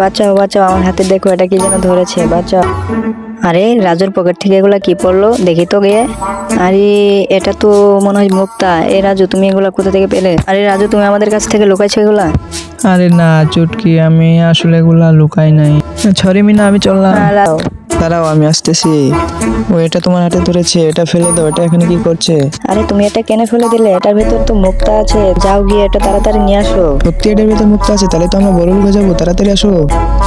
বাঁচাও বাঁচাও আমার হাতে দেখো এটা কি যেন ধরেছে বাঁচাও। আরে রাজুর পকেট থেকে এগুলা কি পড়ল? দেখি তো গিয়ে। আরে এটা তো মনে হয় মুক্তা। এ রাজু তুমি এগুলা কোথা থেকে পেলে? আরে রাজু তুমি আমাদের কাছ থেকে লুকাইছো এগুলা? আরে না চুটকি আমি আসলে এগুলা লুকাই নাই। ছড়ি মিনা আমি চললাম। দাঁড়াও আমি আসতেছি। ও এটা তোমার হাতে ধরেছে এটা ফেলে দাও এটা এখানে কি করছে? আরে তুমি এটা কেন ফেলে দিলে? এটার ভিতর তো মুক্তা আছে। যাও গিয়ে এটা তাড়াতাড়ি নিয়ে আসো। সত্যি এটার ভিতর মুক্তা আছে তাহলে তো আমরা বড় লোক যাব তাড়াতাড়ি আসো।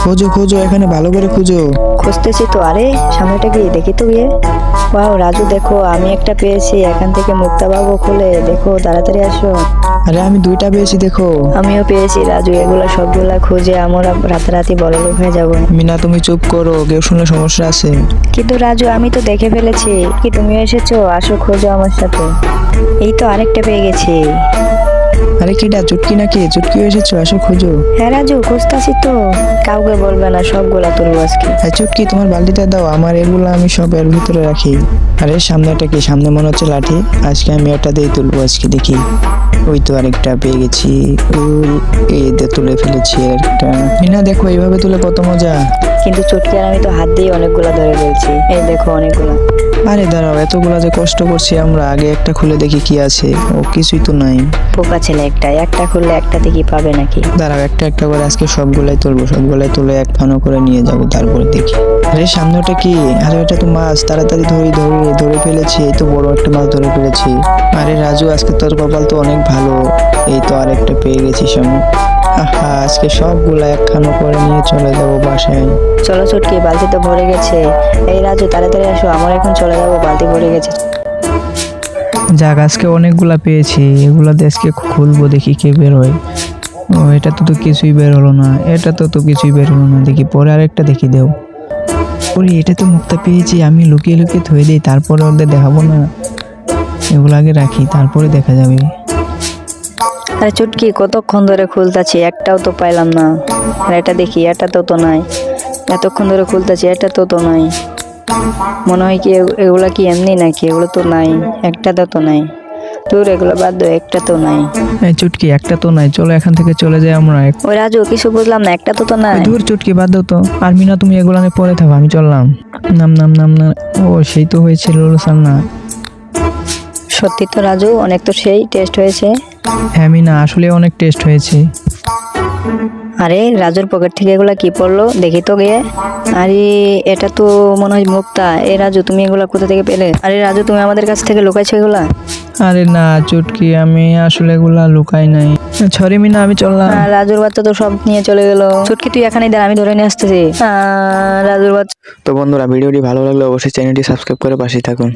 খোঁজো খোঁজো এখানে ভালো করে খুঁজো। খুঁজতেছি তো আরে সামনেটা গিয়ে দেখি তো গিয়ে। ওয়াও রাজু দেখো আমি একটা পেয়েছি। এখান থেকে মুক্তা পাবো খুলে দেখো তাড়াতাড়ি আসো। আরে আমি দুইটা পেয়েছি দেখো। আমিও পেয়েছি রাজু এগুলা সবগুলা খুঁজে আমরা রাতারাতি বড় লোক হয়ে যাব। মিনা তুমি চুপ করো কেউ শুনলে সমস্যা আছে। কিন্তু রাজু আমি তো দেখে ফেলেছি। কি তুমিও এসেছ? আসো খোঁজো আমার সাথে। এই তো আরেকটা পেয়ে গেছি। আরে কিটা চুটকি নাকি? চুটকি এসেছ আসো খোঁজো। হ্যাঁ রাজু খুঁজতাছি তো। কাউকে বলবে না সবগুলা তুলবো আজকে। হ্যাঁ চুটকি তোমার বালতিটা দাও আমার এগুলো আমি সব এর ভিতরে রাখি। আরে সামনেটা কি? সামনে মনে হচ্ছে লাঠি। আজকে আমি এটা দিয়ে তুলবো আজকে দেখি। ওই তো আরেকটা পেয়ে গেছি। ওই এই দিয়ে তুলে ফেলেছি একটা মিনা দেখো এইভাবে তুলে কত মজা। কিন্তু চুটকি আর আমি তো হাত দিয়ে অনেকগুলা ধরে ফেলছি। এই দেখো অনেকগুলা। আরে দাঁড়াও এতগুলা যে কষ্ট করছি আমরা আগে একটা খুলে দেখি কি আছে। ও কিছুই তো নাই। পোকা ছেলে একটা একটা খুললে একটাতে কি পাবে নাকি? দাঁড়াও একটা একটা করে আজকে সবগুলাই তুলবো সবগুলাই তুলে এক ফানো করে নিয়ে যাব তারপরে দেখি। আরে সামনে ওটা কি? আরে ওটা তো মাছ তাড়াতাড়ি ধরি ধরে ধরে ফেলেছি এই তো বড় একটা মাছ ধরে ফেলেছি। আরে রাজু আজকে তোর কপাল তো অনেক ভালো এই তো আরেকটা পেয়ে গেছি সামনে। আহা আজকে সবগুলা একখানো করে নিয়ে চলে যাব বাসায়। চলো চুটকি বালতি তো ভরে গেছে। এই রাজু তাড়াতাড়ি আসো আমার এখন চলে যাব বালতি ভরে গেছে। যাক আজকে অনেকগুলা পেয়েছি এগুলা আজকে খুলবো দেখি কে বের হয়। ও এটা তো তো কিছুই বের হলো না এটা তো তো কিছুই বের হলো না দেখি পরে আরেকটা দেখি দেও। ওরে এটা তো মুক্তা পেয়েছি আমি লুকিয়ে লুকিয়ে থয়ে দিই তারপরে ওদের দেখাবো না। এগুলো আগে রাখি তারপরে দেখা যাবে। আরে চুটকি কতক্ষণ ধরে খুলতাছি? একটাও তো পাইলাম না। আর এটা দেখি এটা তো তো নাই। এতক্ষণ ধরে খুলতাছি এটা তো তো নাই। মনে হয় কি এগুলা কি এমনি নাকি? এগুলো তো নাই একটা তো তো নাই। তোর এগুলো বাদ দাও একটা তো নাই। এই চুটকি একটা তো নাই। চলো এখান থেকে চলে যাই আমরা। ওই রাজু কিছু বুঝলাম না একটা তো তো নাই। দূর চুটকি বাদ দাও তো। আর মিনা তুমি এগুলো নিয়ে পরে থাকো আমি চললাম। নাম নাম নাম না ও সেই তো হয়েছিল না সত্যি তো রাজু অনেক তো সেই টেস্ট হয়েছে। হ্যাঁ মিনা আসলে অনেক টেস্ট হয়েছে। আরে রাজুর পকেট থেকে এগুলা কি পড়ল? দেখি তো গিয়ে। আরে এটা তো মনে হয় মুক্তা। এ রাজু তুমি এগুলা কোথা থেকে পেলে? আরে রাজু তুমি আমাদের কাছ থেকে লুকাইছো এগুলা? আরে না চুটকি আমি আসলে এগুলা লুকাই নাই। ছড়ি মিনা আমি চললাম। রাজুর বাচ্চা তো সব নিয়ে চলে গেল। চুটকি তুই এখানেই দাঁড়া আমি ধরে নিয়ে আসতেছি। আহ, রাজুর বাচ্চা তো বন্ধুরা ভিডিওটি ভালো লাগলে অবশ্যই চ্যানেলটি সাবস্ক্রাইব করে পাশেই থাকুন।